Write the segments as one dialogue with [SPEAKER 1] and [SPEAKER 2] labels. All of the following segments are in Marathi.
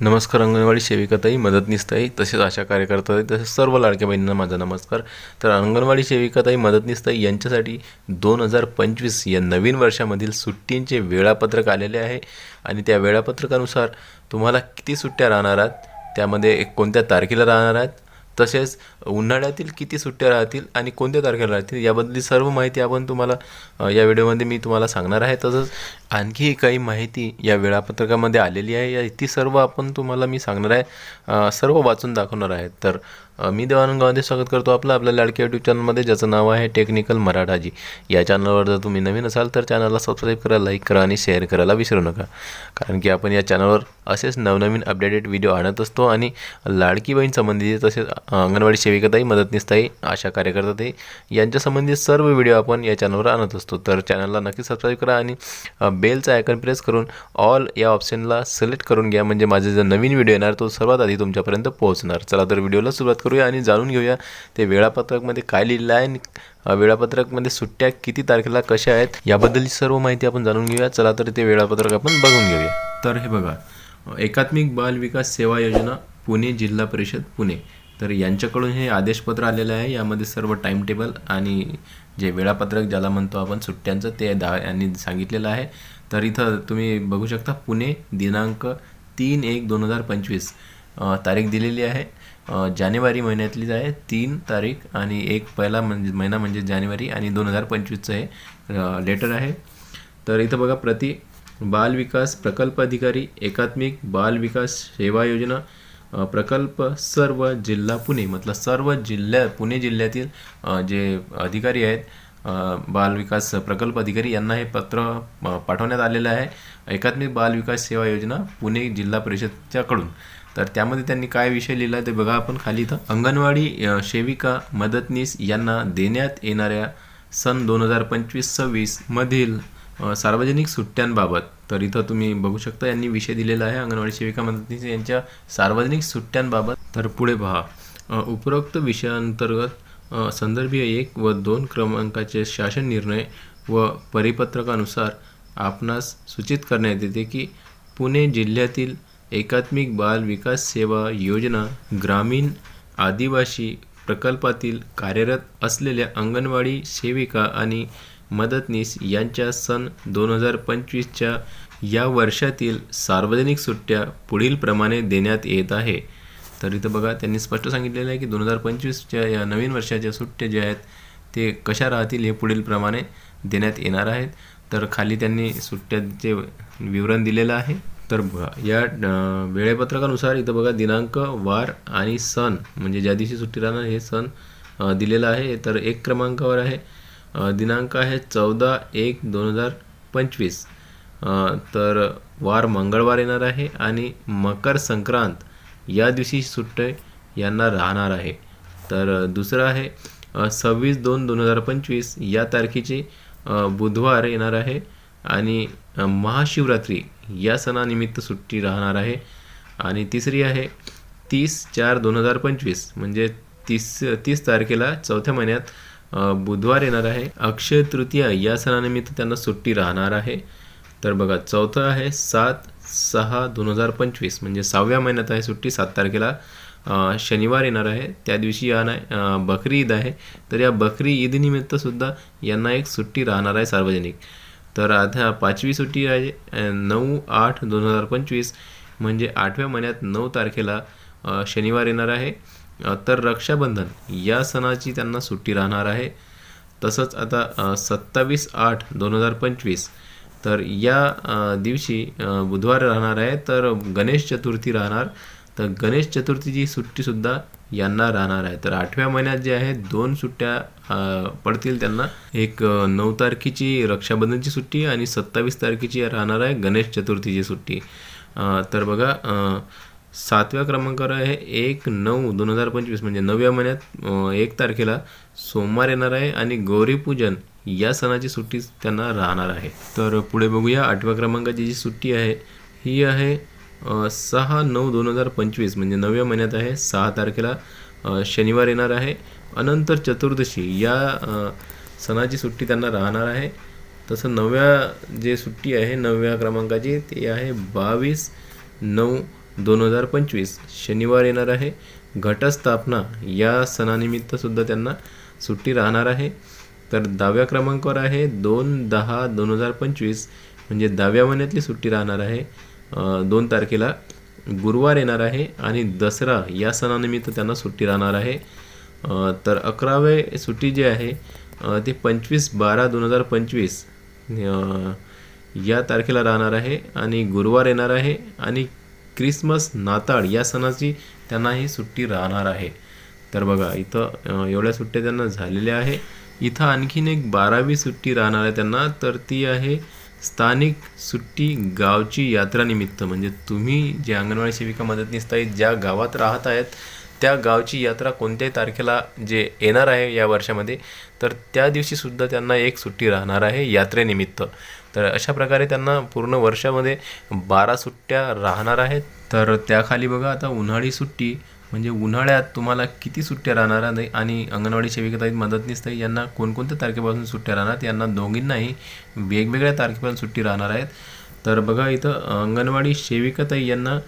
[SPEAKER 1] नमस्कार अंगणवाडी सेविकाताई मदतनीसताई तसेच आशा कार्यकर्ताई तसेच सर्व लाडक्या बहिणींना माझा नमस्कार. तर अंगणवाडी सेविकाताई मदतनीसताई यांच्यासाठी दोन हजार पंचवीस या नवीन वर्षामधील सुट्टींचे वेळापत्रक आलेले आहे. आणि त्या वेळापत्रकानुसार तुम्हाला किती सुट्ट्या राहणार आहेत? त्यामध्ये एक कोणत्या तारखेला राहणार आहेत? तसेच उन्हाळ्यातील किती सुट्ट्या राहतील आणि कोणत्या तारखेला राहतील याबद्दल सर्व माहिती आपण तुम्हाला या व्हिडिओमध्ये मी तुम्हाला सांगणार आहे. तसंच आणखी काही माहिती या वेळापत्रकामध्ये आलेली आहे. या ती सर्व आपण तुम्हाला मी सांगणार आहे. सर्व वाचून दाखवणार आहे. तर मी देवानंद गावामध्ये स्वागत करतो आपलं आपल्या लाडक्या यूट्यूब चॅनलमध्ये ज्याचं नाव आहे टेक्निकल मराठाजी या चॅनलवर जर तुम्ही नवीन असाल तर चॅनलला सबस्क्राईब करा लाईक करा आणि शेअर करायला विसरू नका. कारण की आपण या चॅनलवर असेच नवनवीन अपडेटेड व्हिडिओ आणत असतो आणि लाडकी बहीण संबंधित तसेच अंगणवाडी सेविकाताई मदतनीसताई आशा कार्यकर्ताताई यांच्या यांच्यासंबंधी सर्व व्हिडिओ आपण या चॅनलवर आणत असतो. तर चॅनलला नक्की सबस्क्राईब करा आणि बेलचा आयकन प्रेस करून ऑल या ऑप्शनला सिलेक्ट करून घ्या. म्हणजे माझे जो नवीन व्हिडिओ येणार तो सर्वात आधी तुमच्यापर्यंत पोहोचणार. चला तर व्हिडिओला सुरुवात करूया आणि जाणून घेऊया ते वेळापत्रकमध्ये काय लिहिलं आहे आणि वेळापत्रकमध्ये सुट्ट्या किती तारखेला कशा आहेत याबद्दलची सर्व माहिती आपण जाणून घेऊया. चला तर ते वेळापत्रक आपण बघून घेऊया. तर हे बघा एकात्मिक बाल विकास सेवा योजना पुणे जिल्हा परिषद पुणे. तर यांच्याकडून हे आदेशपत्र आलेलं आहे. यामध्ये सर्व टाईम टेबल आणि जे वेळापत्रक ज्याला म्हणतो आपण सुट्ट्यांचं ते दा यांनी सांगितलेलं आहे. तर इथं तुम्ही बघू शकता पुणे दिनांक तीन एक दोन हजार पंचवीस तारीख दिलेली आहे. जानेवारी महिन्यातलीच आहे तीन तारीख आणि एक पहिला म्हणजे महिना म्हणजे जानेवारी आणि दोन हजार पंचवीसचं हे लेटर आहे. तर इथं बघा प्रति बाल विकास प्रकल्प अधिकारी एकात्मिक बाल विकास सेवा योजना प्रकल्प सर्व जिल्हा पुणे मतलब सर्व जिल्ह्या पुणे जिल्ह्यातील जे अधिकारी आहेत बालविकास प्रकल्प अधिकारी यांना हे पत्र पाठवण्यात आलेलं आहे. एकात्मिक बाल विकास सेवा योजना पुणे जिल्हा परिषदच्याकडून तर त्यामध्ये त्यांनी काय विषय लिहिला ते बघा आपण खाली इथं. अंगणवाडी सेविका मदतनीस यांना देण्यात येणाऱ्या सन दोन हजार पंचवीस सव्वीस मधील सार्वजनिक सुट्ट्यांबाबत तर इथं तुम्ही बघू शकता यांनी विषय दिलेला आहे अंगणवाडी सेविका मदतनीस यांच्या सार्वजनिक सुट्ट्यांबाबत. तर पुढे पहा. उपरोक्त विषयांतर्गत संदर्भीय एक व दोन क्रमांकाचे शासन निर्णय व परिपत्रकानुसार आपणास सूचित करण्यात येते की पुणे जिल्ह्यातील एकात्मिक बाल विकास सेवा योजना ग्रामीण आदिवासी प्रकल्पातील कार्यरत असलेल्या अंगणवाडी सेविका आणि मदतनीस यांच्या सन दोन हजार पंचवीसच्या या वर्षातील सार्वजनिक सुट्ट्या पुढीलप्रमाणे देण्यात येत आहे. तर इथं बघा त्यांनी स्पष्ट सांगितलेलं आहे की दोन हजार पंचवीसच्या या नवीन वर्षाच्या सुट्ट्या ज्या आहेत ते कशा राहतील हे पुढीलप्रमाणे देण्यात येणार आहेत. तर खाली त्यांनी सुट्ट्यांचे विवरण दिलेलं आहे. तर बघा या वेळेपत्रकानुसार वेळापत्रकानुसार इथं बघा दिनांक वार आणि सण म्हणजे ज्या दिवशी सुट्टी राहणार हे सण दिलेलं आहे. तर एक क्रमांकावर आहे. दिनांक आहे चौदा एक दोन हजार पंचवीस तर वार मंगळवार येणार आहे आणि मकर संक्रांत या दिवशी सुट्टे यांना राहणार आहे. तर दुसरं आहे सव्वीस दोन दोन हजार पंचवीस या तारखेची बुधवार येणार आहे आणि महाशिवरात्री या सणानिमित्त सुट्टी राहणार आहे. आणि तिसरी आहे तीस चार दोन हजार पंचवीस म्हणजे तीस तीस तारखेला चौथ्या महिन्यात बुधवार येणार आहे. अक्षय तृतीया या सणानिमित्त त्यांना सुट्टी राहणार आहे. तर बघा चौथं आहे सात सहा दोन हजार पंचवीस म्हणजे सहाव्या महिन्यात आहे सुट्टी सात तारखेला शनिवार येणार आहे. त्या दिवशी या ना बकरी ईद आहे. तर या बकरी ईदनिमित्त सुद्धा यांना एक सुट्टी राहणार आहे सार्वजनिक. तर आता पाचवी सुट्टी आहे नऊ आठ दोन हजार पंचवीस म्हणजे आठव्या महिन्यात नऊ तारखेला शनिवार येणार आहे. तर रक्षाबंधन या सणाची त्यांना सुट्टी राहणार आहे. तसंच आता सत्तावीस आठ दोन हजार पंचवीस तर या दिवशी बुधवार राहणार आहे. तर गणेश चतुर्थी राहणार. तर गणेश चतुर्थीची सुट्टीसुद्धा यांना राहणार आहे. तर आठव्या महिन्यात जे आहे दोन सुट्ट्या पडतील त्यांना. एक नऊ तारखेची रक्षाबंधनची सुट्टी आणि सत्तावीस तारखेची राहणार आहे गणेश चतुर्थीची सुट्टी. तर बघा सातव्या क्रमांकावर आहे एक नऊ दोन हजार पंचवीस. म्हणजे नवव्या महिन्यात एक तारखेला सोमवार येणार आहे आणि गौरीपूजन या सणाची सुट्टी त्यांना राहणार आहे. तर पुढे बघूया आठव्या क्रमांकाची जी सुट्टी आहे ही आहे सहा नऊ दोन हजार पंचवीस. म्हणजे नवव्या महिन्यात आहे सहा तारखेला शनिवार येणार आहे. अनंतर चतुर्दशी या सणाची सुट्टी त्यांना राहणार आहे. तसं नवव्या जे सुट्टी आहे नवव्या क्रमांकाची ती आहे बावीस नऊ दोन हजार पंचवीस शनिवार येणार आहे. घटस्थापना या सणानिमित्तसुद्धा त्यांना सुट्टी राहणार आहे. तर दहाव्या क्रमांकावर आहे. दोन दहा दोन हजार पंचवीस म्हणजे दहाव्या महिन्यातली सुट्टी राहणार आहे. दोन तारखेला गुरुवार येणार आहे आणि दसरा या सणानिमित्त त्यांना सुट्टी राहणार आहे. तर अकरावे सुट्टी जी आहे ती पंचवीस बारा दोन हजार पंचवीस या तारखेला राहणार आहे आणि गुरुवार येणार आहे आणि क्रिसमस नाताळ या सणाची त्यांना ही सुट्टी राहणार आहे. तर बघा इथं एवढ्या सुट्ट्या त्यांना झालेल्या आहे इथं आणखीन एक बारावी सुट्टी राहणार आहे त्यांना. तर ती आहे स्थानिक सुट्टी गावची यात्रानिमित्त म्हणजे तुम्ही जे अंगणवाडी सेविका मदतनीस आहेत ज्या गावात राहत आहेत त्या गावची यात्रा कोणत्याही तारखेला जे येणार आहे या वर्षामध्ये तर त्या दिवशीसुद्धा त्यांना एक सुट्टी राहणार आहे यात्रेनिमित्त. तर अशा प्रकारे त्यांना पूर्ण वर्षामध्ये बारा सुट्ट्या राहणार आहेत. तर त्याखाली बघा आता उन्हाळी सुट्टी म्हणजे उन्हाळ्यात तुम्हाला किती सुट्ट्या राहणार नाही आणि अंगणवाडी सेविकाताई मदतनीस ताई यांना कोणकोणत्या तारखेपासून सुट्ट्या राहणार? यांना दोघींनाही वेगवेगळ्या तारखेपासून सुट्टी राहणार आहेत. तर बघा इथं अंगणवाडी सेविकाताई यांना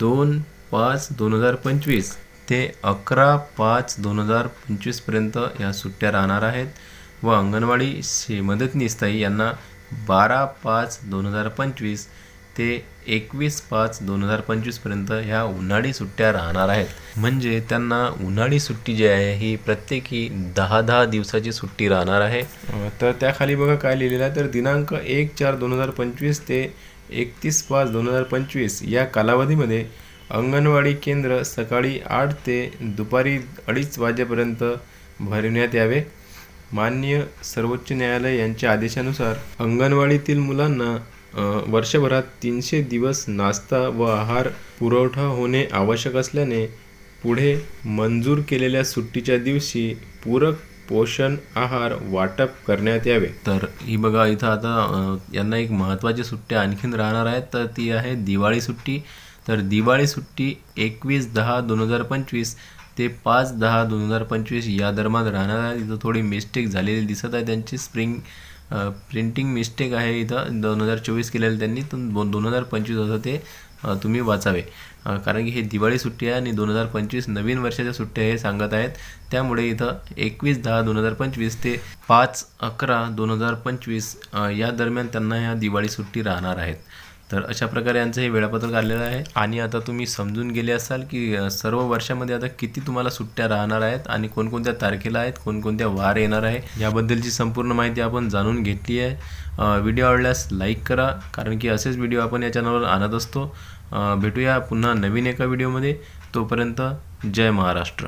[SPEAKER 1] दोन पाच दोन हजार पंचवीस ते अकरा पाच दोन हजार पंचवीसपर्यंत या सुट्ट्या राहणार आहेत. व अंगणवाडी शे मदतनीस ताई यांना बारा पाच दोन हजार पंचवीस ते एकवीस पाच दोन हजार पंचवीसपर्यंत ह्या उन्हाळी सुट्ट्या राहणार आहेत. म्हणजे त्यांना उन्हाळी सुट्टी जी आहे ही प्रत्येकी दहा दहा दिवसाची सुट्टी राहणार आहे. तर त्याखाली बघा काय लिहिलेलं आहे. तर दिनांक एक चार दोन हजार पंचवीस ते एकतीस पाच दोन हजार पंचवीस या कालावधीमध्ये अंगणवाडी केंद्र सकाळी आठ ते दुपारी अडीच वाजेपर्यंत भरविण्यात यावे. माननीय सर्वोच्च न्यायालय यांच्या आदेशानुसार अंगणवाडीतील मुलांना वर्षभरात तीनशे दिवस नाश्ता व आहार पुरवठा होणे आवश्यक असल्याने पुढे मंजूर केलेल्या सुट्टीच्या दिवशी पूरक पोषण आहार वाटप करण्यात यावे. तर ही बघा इथं आता यांना एक महत्त्वाची सुट्टी आणखीन राहणार आहे. तर ती आहे दिवाळी सुट्टी. तर दिवाळी सुट्टी एकवीस दहा दोन हजार पंचवीस ते पाच दहा दोन हजार पंचवीस या दरम्यान राहणार आहे. इथं थोडी मिस्टेक झालेली दिसत आहे. त्यांची स्प्रिंग प्रिंटिंग मिस्टेक आहे इथं. दोन हजार चोवीस केलेलं त्यांनी. तर दोन दोन हजार पंचवीस असं ते तुम्ही वाचावे. कारण की हे दिवाळी सुट्टी आहे आणि दोन हजार पंचवीस नवीन वर्षाच्या सुट्ट्या हे सांगत आहेत. त्यामुळे इथं एकवीस दहा दोन हजार पंचवीस ते पाच अकरा दोन हजार पंचवीस या दरम्यान त्यांना ह्या दिवाळी सुट्टी राहणार आहेत. तर अशा प्रकारे यांचं हे वेळापत्रक आलेलं आहे. आणि आता तुम्ही समजून गेले असाल की सर्व वर्षामध्ये आता किती तुम्हाला सुट्ट्या राहणार आहेत आणि कोणकोणत्या तारखेला आहेत कोणकोणत्या वार येणार आहे याबद्दलची संपूर्ण माहिती आपण जाणून घेतली आहे. व्हिडिओ आवडल्यास लाईक करा कारण की असेच व्हिडिओ आपण या चॅनलवर आणत असतो. भेटूया पुन्हा नवीन एका व्हिडिओमध्ये. तोपर्यंत जय महाराष्ट्र.